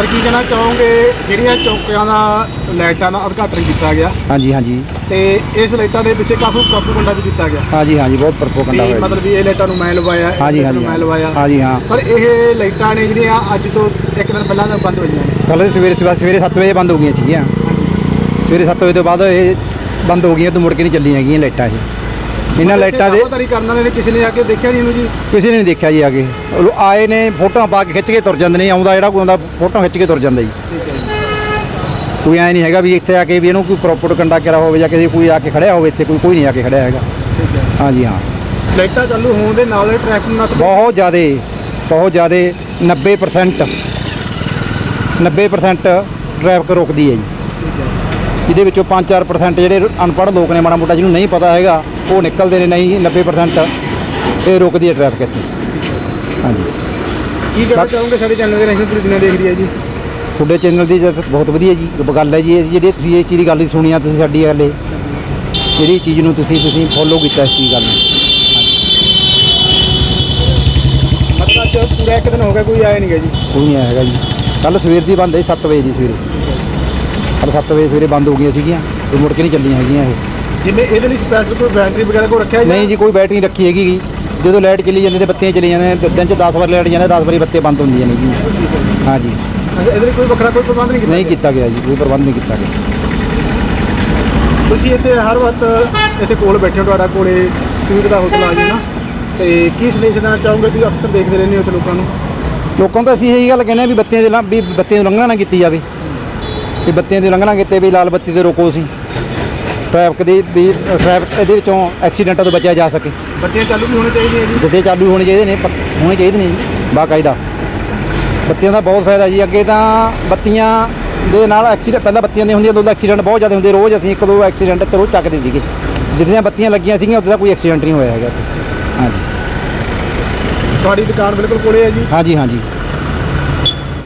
Sir ਕੀ ਕਹਿਣਾ ਚਾਹੋਗੇ? ਜਿਹੜੀਆਂ ਚੌਕਿਆਂ ਦਾ ਲਾਈਟਾਂ ਦਾ ਉਦਘਾਟਨ ਕੀਤਾ ਗਿਆ ਹਾਂਜੀ ਹਾਂਜੀ। ਤੇ ਇਸ ਲਾਈਟਾਂ ਦੇ ਪਿੱਛੇ ਕਾਫੀ ਪ੍ਰੋਪਗੈਂਡਾ ਵੀ ਕੀਤਾ ਗਿਆ। ਹਾਂਜੀ ਹਾਂਜੀ ਬਹੁਤ ਪ੍ਰਪੋਗੰਡਾ ਵੀ ਹੋਇਆ। ਮਤਲਬ ਵੀ ਇਹ ਲਾਈਟਾਂ ਨੂੰ ਮੈਂ ਲਵਾਇਆ ਇਹ ਹਾਂਜੀ ਲਾਈਟਾਂ ਨੂੰ ਹਾਂਜੀ ਮੈਂ ਲਵਾਇਆ। ਹਾਂਜੀ ਹਾਂ। ਪਰ ਇਹ ਲਾਈਟਾਂ ਨੇ ਜਿਹੜੀਆਂ ਅੱਜ ਤੋਂ ਇੱਕ ਦਿਨ ਪਹਿਲਾਂ ਬੰਦ ਹੋਈਆਂ ਨੇ। ਕੱਲ੍ਹ ਸਵੇਰੇ ਸਵੇਰੇ ਸਵੇਰੇ 7 ਵਜੇ ਬੰਦ ਹੋ ਗਈਆਂ ਸੀਗੀਆਂ। ਸਵੇਰੇ 7 ਵਜੇ ਤੋਂ ਬਾਅਦ ਇਹ ਬੰਦ ਹੋ ਗਈਆਂ ਤੋਂ ਮੁੜ ਕੇ ਨਹੀਂ ਚੱਲੀਆਂ ਹੈਗੀਆਂ ਲਾਈਟਾਂ ਇਹ। ਇਹਨਾਂ ਲਾਈਟਾਂ ਦੇ ਦਾਅਵੇਦਾਰੀ ਕਰਨ ਵਾਲੇ ਨੇ ਕਿਸੇ ਨੇ ਆ ਕੇ ਦੇਖਿਆ ਨਹੀਂ ਇਹਨੂੰ ਜੀ? ਕਿਸੇ ਨੇ ਨਹੀਂ ਦੇਖਿਆ ਜੀ ਆਗੇ ਉਹ ਆਏ ਨੇ ਫੋਟੋਆਂ ਪਾ ਕੇ ਖਿੱਚ ਕੇ ਤੁਰ ਜਾਂਦੇ ਨੇ ਆਉਂਦਾ ਜਿਹੜਾ ਕੋਈ ਆਉਂਦਾ ਫੋਟੋ ਖਿੱਚ ਕੇ ਤੁਰ ਜਾਂਦਾ ਜੀ। ਕੋਈ ਐ ਨਹੀਂ ਹੈਗਾ ਵੀ ਇੱਥੇ ਆ ਕੇ ਵੀ ਇਹਨੂੰ ਕੋਈ ਪ੍ਰੋਪਰ ਕੰਡਾ ਕਰਾ ਹੋਵੇ ਜਾਂ ਕਿਸੇ ਕੋਈ ਆ ਕੇ ਖੜਿਆ ਹੋਵੇ ਇੱਥੇ ਕੋਈ ਕੋਈ ਨਹੀਂ ਆ ਕੇ ਖੜਿਆ ਹੈਗਾ। ਹਾਂਜੀ ਹਾਂ। ਲਾਈਟਾਂ ਚਾਲੂ ਹੋਣ ਦੇ ਨਾਲ ਟ੍ਰੈਫਿਕ ਨੂੰ ਨੱਥ ਬਹੁਤ ਜ਼ਿਆਦੇ ਬਹੁਤ ਜ਼ਿਆਦੇ 90% 90% ਟ੍ਰੈਫਿਕ ਰੁਕਦੀ ਹੈ ਜੀ। ਜਿਹਦੇ ਵਿੱਚੋਂ 5-4% ਜਿਹੜੇ ਅਨਪੜ੍ਹ ਲੋਕ ਨੇ ਮਾੜਾ ਮੋਟਾ ਜਿਹਨੂੰ ਨਹੀਂ ਪਤਾ ਹੈਗਾ ਉਹ ਨਿਕਲਦੇ ਨੇ ਨਹੀਂ 90% ਇਹ ਰੁਕਦੀ ਹੈ ਟ੍ਰੈਫਿਕ ਇੱਥੇ। ਹਾਂਜੀ। ਕੀ ਕਹਿਣਾ ਚਾਹੋਗੇ ਸਾਡੇ ਚੈਨਲ ਦੇ ਰੈਂਕਿੰਗ ਪੂਰੀ ਦੁਨੀਆ ਦੇਖ ਰਹੀ ਹੈ ਜੀ? ਤੁਹਾਡੇ ਚੈਨਲ ਦੀ ਬਹੁਤ ਵਧੀਆ ਜੀ ਗੱਲ ਹੈ ਜੀ ਇਹ ਜਿਹੜੀ ਤੁਸੀਂ ਇਸ ਚੀਜ਼ ਦੀ ਗੱਲ ਹੀ ਸੁਣੀ ਆ ਤੁਸੀਂ ਸਾਡੀ ਗੱਲ ਇਹ ਜਿਹੜੀ ਚੀਜ਼ ਨੂੰ ਤੁਸੀਂ ਤੁਸੀਂ ਫੋਲੋ ਕੀਤਾ ਇਸ ਚੀਜ਼ ਗੱਲ ਨੂੰ। ਮਤਲਬ ਅੱਜ ਪੂਰਾ ਇੱਕ ਦਿਨ ਹੋ ਗਿਆ ਕੋਈ ਆਇਆ ਨਹੀਂ ਗਿਆ ਜੀ। ਕੋਈ ਨਹੀਂ ਆਇਆ ਹੈਗਾ ਜੀ। ਕੱਲ ਸਵੇਰ ਦੀ ਬੰਦ ਹੈ 7 ਵਜੇ ਦੀ ਸਵੇਰੇ। ਕੱਲ 7 ਵਜੇ ਸਵੇਰੇ ਬੰਦ ਹੋ ਗਈਆਂ ਸੀਗੀਆਂ ਤੇ ਮੁੜ ਕੇ ਨਹੀਂ ਚੱਲੀਆਂ ਹੈਗੀਆਂ ਇਹ। ਜਿਵੇਂ ਇਹਦੇ ਲਈ ਸਪੈਸ਼ਲ ਕੋਈ ਬੈਟਰੀ ਵਗੈਰਾ ਕੋ ਰੱਖਿਆ ਨਹੀਂ ਜੀ ਕੋਈ ਬੈਟਰੀ ਰੱਖੀ ਹੈਗੀ ਗੀ। ਜਦੋਂ ਲਾਈਟ ਚਲੀ ਜਾਂਦੀ ਤੇ ਬੱਤੀਆਂ ਚਲੀ ਜਾਂਦੀਆਂ ਨੇ, ਦਿਨ ਚ 10 ਵਾਰ ਲਾਈਟ ਜਾਂਦੇ 10 ਵਾਰੀ ਬੱਤੀਆਂ ਬੰਦ ਹੁੰਦੀਆਂ ਨੇ ਜੀ। ਹਾਂਜੀ ਅੱਛਾ ਇਹਦੇ ਲਈ ਕੋਈ ਵੱਖਰਾ ਕੋਈ ਪ੍ਰਬੰਧ ਨਹੀਂ ਕੀਤਾ ਨਹੀਂ? ਕੀਤਾ ਗਿਆ ਜੀ ਕੋਈ ਪ੍ਰਬੰਧ ਨਹੀਂ ਕੀਤਾ ਗਿਆ। ਤੁਸੀਂ ਇੱਥੇ ਹਰ ਵਕਤ ਇੱਥੇ ਕੋਲ ਬੈਠੇ ਹੋ ਤੁਹਾਡਾ ਕੋਲੇ ਸਿਵਿਕ ਦਾ ਹੋਟਲ ਆ ਜੀ ਨਾ। ਤੇ ਕੀ ਸੰਦੇਸ਼ ਦੇਣਾ ਚਾਹੋਗੇ ਤੁਸੀਂ? ਅਕਸਰ ਦੇਖਦੇ ਰਹਿੰਦੇ ਹੋ ਇੱਥੇ ਲੋਕਾਂ ਨੂੰ। ਲੋਕਾਂ ਨੂੰ ਤਾਂ ਅਸੀਂ ਇਹੀ ਗੱਲ ਕਹਿੰਦੇ ਆ ਵੀ ਬੱਤੀਆਂ ਦੇ ਲਾਂ- ਵੀ ਬੱਤੀਆਂ ਨੂੰ ਲੰਘਣਾ ਨਾ ਕੀਤੀ ਜਾਵੇ। ਵੀ ਬੱਤੀਆਂ ਦੀ ਉਲੰਘਣਾ ਕੀਤੇ ਵੀ ਲਾਲ ਬੱਤੀ ਤੇ ਰੋਕੋ ਅਸੀਂ ਟ੍ਰੈਫਿਕ ਦੀ ਵੀ ਟ੍ਰੈਫਿਕ ਇਹਦੇ ਵਿੱਚੋਂ ਐਕਸੀਡੈਂਟਾਂ ਤੋਂ ਬਚਿਆ ਜਾ ਸਕੇ। ਬੱਤੀਆਂ ਚਾਲੂ ਵੀ ਹੋਣੀ ਚਾਹੀਦੀਆਂ ਜੀ। ਜਿੱਦੇ ਚਾਲੂ ਹੋਣੇ ਚਾਹੀਦੇ ਨੇ ਪ- ਹੋਣੇ ਚਾਹੀਦੇ ਨੇ ਜੀ ਬਾਕਾਇਦਾ। ਬੱਤੀਆਂ ਦਾ ਬਹੁਤ ਫਾਇਦਾ ਜੀ ਅੱਗੇ ਤਾਂ ਬੱਤੀਆਂ ਦੇ ਨਾਲ ਐਕਸੀਡੈਂਟ ਪਹਿਲਾਂ ਬੱਤੀਆਂ ਨਹੀਂ ਹੁੰਦੀਆਂ ਉਦੋਂ ਦਾ ਐਕਸੀਡੈਂਟ ਬਹੁਤ ਜ਼ਿਆਦਾ ਹੁੰਦੇ ਰੋਜ਼ ਅਸੀਂ ਇੱਕ ਦੋ ਐਕਸੀਡੈਂਟ ਤੇ ਰੋਜ਼ ਚੱਕਦੇ ਸੀਗੇ। ਜਿੱਦੀਆਂ ਬੱਤੀਆਂ ਲੱਗੀਆਂ ਸੀਗੀਆਂ ਉੱਥੇ ਦਾ ਕੋਈ ਐਕਸੀਡੈਂਟ ਨਹੀਂ ਹੋਇਆ ਹੈਗਾ। ਇੱਥੇ। ਹਾਂਜੀ। ਤੁਹਾਡੀ ਦੁਕਾਨ ਬਿਲਕੁਲ ਕੋਲੇ ਹੈ ਜੀ। ਹਾਂਜੀ ਹਾਂਜੀ।